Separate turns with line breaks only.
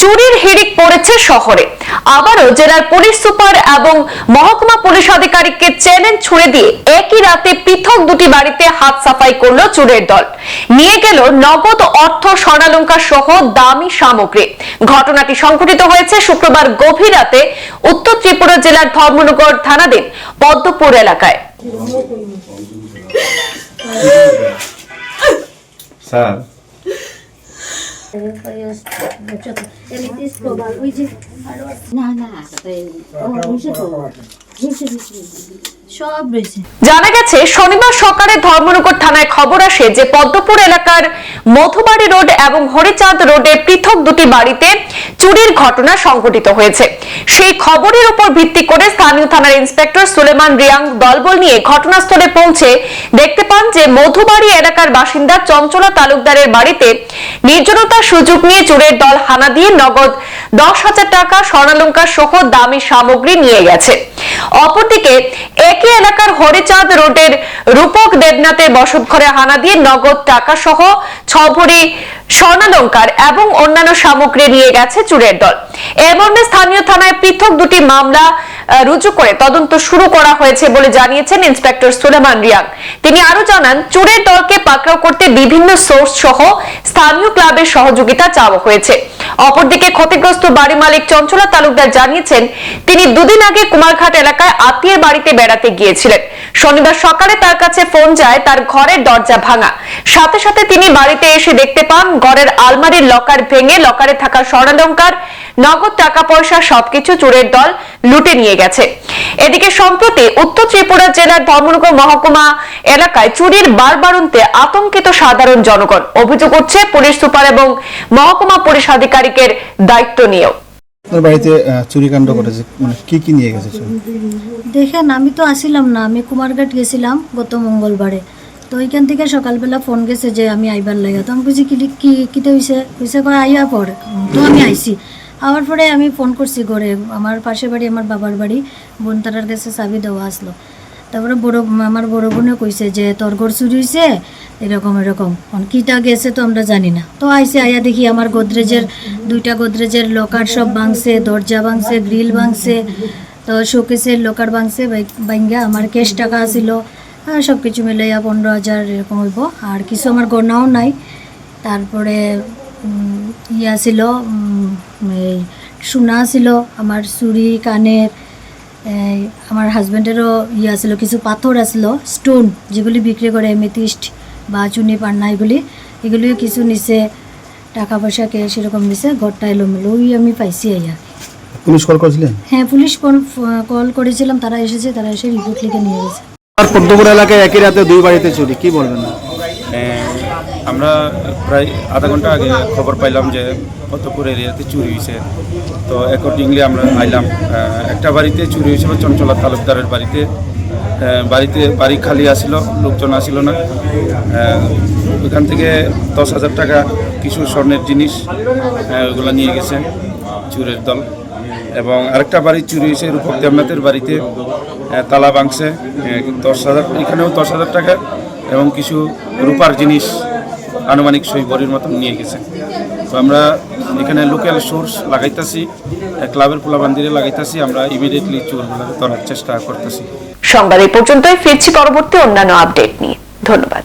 চুরির হিড়িক পড়েছে শহরে। আবারও জেলার পুলিশ সুপার এবং মহকুমা পুলিশ আধিকারিককে চ্যালেঞ্জ ছুড়ে দিয়ে একই রাতে পৃথক দুটি বাড়িতে হাত সাফাই করল চুরের দল। নিয়ে গেল নগদ অর্থ স্বর্ণালঙ্কার সহ দামি সামগ্রী। ঘটনাটি সংঘটিত হয়েছে শুক্রবার গভীর রাতে উত্তর ত্রিপুরা জেলার ধর্মনগর থানাধীন পদ্মপুর এলাকায়।
স্যার
জানা গেছে শনিবার সকালে ধর্মনগর থানায় খবর আসে যে পদ্মপুর এলাকার মধুবাড়ি রোড এবং হরিচাঁদ রোডে পৃথক দুটি বাড়িতে চুরির ঘটনা সংঘটিত হয়েছে। সেই খবরের উপর ভিত্তি করে স্থানীয় থানার ইন্সপেক্টর সুলেমান রিয়াং দলবল নিয়ে ঘটনাস্থলে পৌঁছে দেখতে পান যে মধুবাড়ি এলাকার বাসিন্দা চঞ্চলা তালুকদারের বাড়িতে নির্জনতার সুযোগ নিয়ে চোরের দল হানা দিয়ে নগদ দশ হাজার টাকা, স্বর্ণালঙ্কার সহ দামি সামগ্রী নিয়ে গেছে। অপরদিকে একই এলাকার হরিচাঁদ রোডের রূপক দেবনাথের বসতঘরে হানা দিয়ে নগদ টাকা সহ ছ ভরি স্বর্ণালঙ্কার এবং অন্যান্য সামগ্রী নিয়ে গেছে চুরের দল। এ মর্মে স্থানীয় থানায় পৃথক দুটি মামলা রুজু করে তদন্ত শুরু করা হয়েছে বলে জানিয়েছেন ইন্সপেক্টর সুলেমান রিয়াং। তিনি আরও জানান, চোরের দলকে পাকড়াও করতে বিভিন্ন সোর্স সহ স্থানীয় ক্লাবের সহযোগিতা চাওয়া হয়েছে। অপরদিকে ক্ষতিগ্রস্ত বাড়ি মালিক চঞ্চলা তালুকদার জানিয়েছেন, তিনি দুদিন আগে কুমারঘাট এলাকায় আত্মীয়ের বাড়িতে বেড়াতে গিয়েছিলেন। শনিবার সকালে তার কাছে ফোন যায়, তার ঘরের দরজা ভাঙা। সাথে সাথে তিনি বাড়িতে এসে দেখতে পান, ঘরের আলমারির লকার ভেঙে লকারে থাকা স্বর্ণালঙ্কার, নগদ টাকা পয়সা সবকিছু চোরের দল লুটে নিয়ে গেছে। এদিকে সম্প্রতি উত্তর ত্রিপুরা জেলার ধর্মনগর মহকুমা এলাকায় চুরির বারবারন্তে আতঙ্কিত সাধারণ জনগণ। অভিযোগ উঠছে পুলিশ সুপার এবং মহকুমা পুলিশ আধিকারিকের দায়িত্ব নিয়েও।
আপনার বাড়িতে আহ, চুরিকাণ্ড করেছে মানে কি কি নিয়ে গেছে
দেখেন আমি তো আসিলাম না আমি কুমারঘাট গেছিলাম গত মঙ্গলবারে। তো ওইখান থেকে সকালবেলা ফোন গেছে যে আমি আইবার লাগে তো আমি বুঝি কি কি কিতে হয়েছে হয়েছে কয় আইয়া পর। তো আমি আইছি। আবার পরে আমি ফোন করছি ঘরে। আমার পাশের বাড়ি, আমার বাবার বাড়ি বোন তারার কাছে চাবি দেওয়া আসলো। তারপরে বড়, আমার বড় বোনে কইছে যে, তোর ঘর চুরি হয়েছে এরকম এরকম। কিটা গেছে তো আমরা জানি না। তো আইসে আইয়া দেখি আমার গোদরেজের, দুইটা গোদরেজের লকার সব ভাঙছে, দরজা ভাঙছে গ্রিল ভাঙছে। তো শোকেসের লকার ভাঙছে ভাঙ্গা আমার ক্যাশ টাকা ছিল সব কিছু মিলাইয়া পনেরো হাজার এরকম হইব। আর কিছু আমার গনাও নাই। তারপরে ইয়া ছিল এই সোনা ছিল আমার চুরি কানের আমার হাজব্যান্ডেরও ইয়া ছিল কিছু পাথর আছিল স্টোন যেগুলি বিক্রি করে এমেথিস্ট বা চুনি পান্না এগুলি এগুলিও কিছু নিছে টাকা পয়সা কে সেরকম নিছে ঘরটা এলোমেলো ওই আমি পাইছি আইয়া
পুলিশ কল করেছিলেন?
হ্যাঁ পুলিশ কল কল করেছিলাম তারা এসেছে তারা এসে রিপোর্ট লিখে নিয়ে গেছে।
আর পদ্মপুর এলাকায় একই রাতে দুই বাড়িতে চুরি কি বলবেন?
এ, আমরা প্রায় আধা ঘণ্টা আগে খবর পাইলাম যে ফতপুর এরিয়াতে চুরি হয়েছে তো অ্যাকর্ডিংলি আমরা আইলাম একটা বাড়িতে চুরি হয়েছিল, চঞ্চলা তালুকদারের বাড়িতে। বাড়িতে বাড়ি খালি আসিল লোকজন আসিল না। ওখান থেকে দশ হাজার টাকা কিছু স্বর্ণের জিনিস ওগুলো নিয়ে গেছে চুরের দল। এবং আরেকটা বাড়ি চুরি হয়েছে রূপক দেবনাথের বাড়িতে তালা ভাঙছে দশ হাজার, এখানেও দশ হাজার টাকা এবং কিছু রূপার জিনিস আনুমানিক সই বড়ির মতন নিয়ে গেছে। তো আমরা এখানে লোকাল সোর্স লাগাইতেছি ক্লাবের পোলাবান্দিরে লাগাইতেছি, আমরা ইমিডিয়েটলি চোরগুলো ধরার চেষ্টা করতেছি।
সংবাদ এই পর্যন্তই, ফিরছি পরবর্তী অন্যান্য আপডেট নিয়ে। ধন্যবাদ।